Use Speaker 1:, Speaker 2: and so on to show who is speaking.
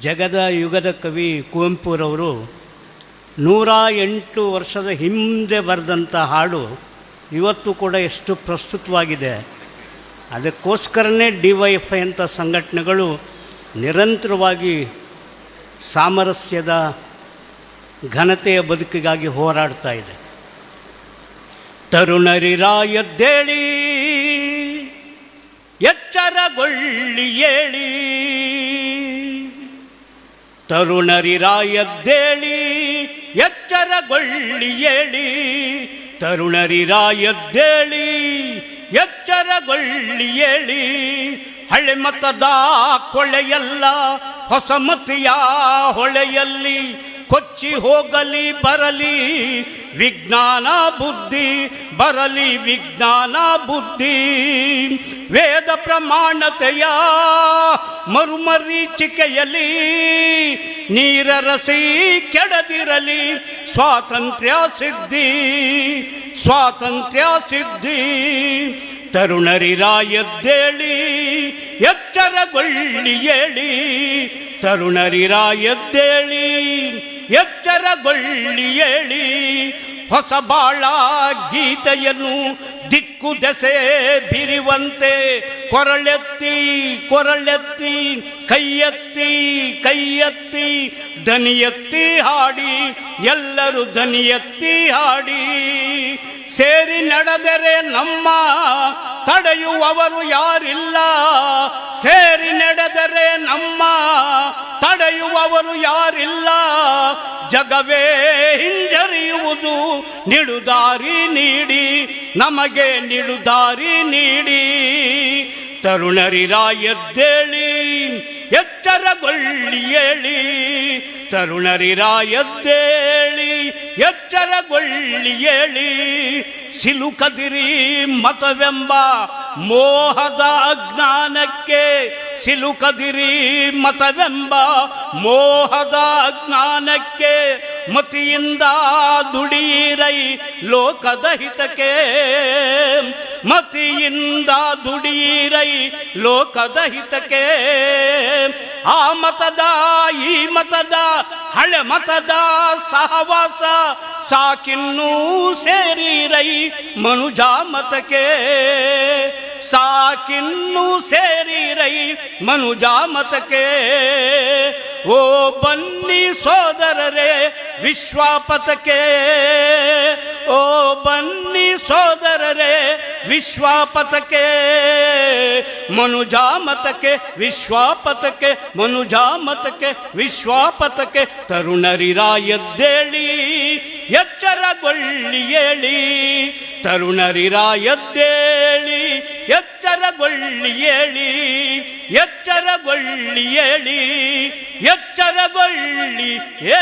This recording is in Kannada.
Speaker 1: ಜಗದ ಯುಗದ ಕವಿ ಕುವೆಂಪುರವರು ನೂರ ಎಂಟು ವರ್ಷದ ಹಿಂದೆ ಬರೆದಂಥ ಹಾಡು ಇವತ್ತು ಕೂಡ ಎಷ್ಟು ಪ್ರಸ್ತುತವಾಗಿದೆ. ಅದಕ್ಕೋಸ್ಕರನೇ ಡಿ ವೈ ಎಫ್ ಐ ಅಂಥ ಸಂಘಟನೆಗಳು ನಿರಂತರವಾಗಿ ಸಾಮರಸ್ಯದ ಘನತೆಯ ಬದುಕಿಗಾಗಿ ಹೋರಾಡ್ತಾ ಇದೆ. ತರುಣರಿರಾಯದ್ದೇಳಿ ಎಚ್ಚರಗೊಳ್ಳಿ ಏಳಿ. ತರುಣರಿರಾಯದ್ದೇಳಿ, ಎಚ್ಚರಗೊಳ್ಳಿ ಏಳಿ. ತರುಣರಿರಾಯದ್ದೇಳಿ, ಎಚ್ಚರಗೊಳ್ಳಿ ಏಳಿ. ಹಳೆ ಮತದ ಕೊಳೆಯಲ್ಲ, ಹೊಸ ಮತಿಯ ಹೊಳೆಯಲ್ಲಿ ಕೊಚ್ಚಿ ಹೋಗಲಿ, ಬರಲಿ. ವಿಜ್ಞಾನ ಬುದ್ಧಿ, ಬರಲಿ ವಿಜ್ಞಾನ ಬುದ್ಧಿ. ವೇದ ಪ್ರಮಾಣತೆಯ ಮರುಮರೀಚಿಕೆಯಲಿ ನೀರರಸಿ ಕೆಡದಿರಲಿ ಸ್ವಾತಂತ್ರ್ಯ ಸಿದ್ಧಿ ಸ್ವಾತಂತ್ರ್ಯ ಸಿದ್ಧಿ. ತರುಣರಿರಾಯದ್ದೇಳಿ ಎಚ್ಚರಗೊಳ್ಳಿ ಏಳಿ ತರುಣರಿರಾಯದ್ದೇಳಿ ಎಚ್ಚರಗೊಳ್ಳಿ ಹೇಳಿ. ಹೊಸ ಬಾಳ ಗೀತೆಯನ್ನು ದಿಕ್ಕು ದೆಸೆ ಬಿರಿವಂತೆ. ಕೊರಳೆತ್ತಿ ಕೊರಳೆತ್ತಿ, ಕೈಯೆತ್ತಿ ಕೈಯೆತ್ತಿ, ದನಿಯೆತ್ತಿ ಹಾಡಿ. ಎಲ್ಲರೂ ದನಿಯೆತ್ತಿ ಹಾಡಿ. ಸೇರಿ ನಡೆದರೆ ನಮ್ಮ ತಡೆಯುವವರು ಯಾರಿಲ್ಲ. ಸೇರಿ ನಡೆದರೆ ನಮ್ಮ ತಡೆಯುವವರು ಯಾರಿಲ್ಲ? ಜಗವೇ ಹಿಂಜರಿಯುವುದು. ನಿಡುದಾರಿ ನೀಡಿ, ನಮಗೆ ನಿಡುದಾರಿ ನೀಡಿ. ತರುಣರಿರಾಯದ್ದೇಳಿ ಎಚ್ಚರಗೊಳ್ಳಿ ಏಳಿ ತರುಣರಿರಾಯದ್ದೇಳಿ ಎಚ್ಚರಗೊಳ್ಳಿ ಹೇಳಿ. ಸಿಲುಕದಿರಿ ಮತವೆಂಬ ಮೋಹದ ಅಜ್ಞಾನಕ್ಕೆ ಸಿಲುಕದಿರಿ ಮತವೆಂಬ ಮೋಹದ ಜ್ಞಾನಕ್ಕೆ ಮತಿಯಿಂದ ದುಡಿಯಿರೈ ಲೋಕದ ಹಿತಕ್ಕೆ. ಮತಿಯಿಂದ ದುಡಿಯಿರೈ ಲೋಕದ ಹಿತಕ್ಕೆ. ಆ ಮತದ, ಈ ಮತದ, ಹಳೆ ಮತದ ಸಹವಾಸ ಸಾಕಿನ್ನೂ ಸೇರಿರೈ ಮನುಜ ಮತಕ್ಕೆ. ಸಾಕಿನ್ನೂ ಸೇರಿರೈ ಮನುಜ ಮತಕ್ಕೆ. ಓ ಬನ್ನಿ ಸೋದರರೇ, ವಿಶ್ವಾಪತಕ್ಕೆ. ಓ ಬನ್ನಿ ಸೋದರರೇ, ವಿಶ್ವಾಪತಕ್ಕೆ. ಮನುಜ ಮತಕ್ಕೆ, ವಿಶ್ವಾಪತಕ್ಕೆ, ಮನುಜ ಮತಕ್ಕೆ, ವಿಶ್ವಾಪತಕ್ಕೆ ತರುಣರಿರಾಯದ್ದೇಳಿ ಎಚ್ಚರಗೊಳ್ಳಿ ಏಳಿ ತರುಣರಿರಾಯದ್ದೇಳಿ ಎಚ್ಚರಗೊಳ್ಳಿ ಏಳಿ ಎಚ್ಚರಗೊಳ್ಳಿ ಏ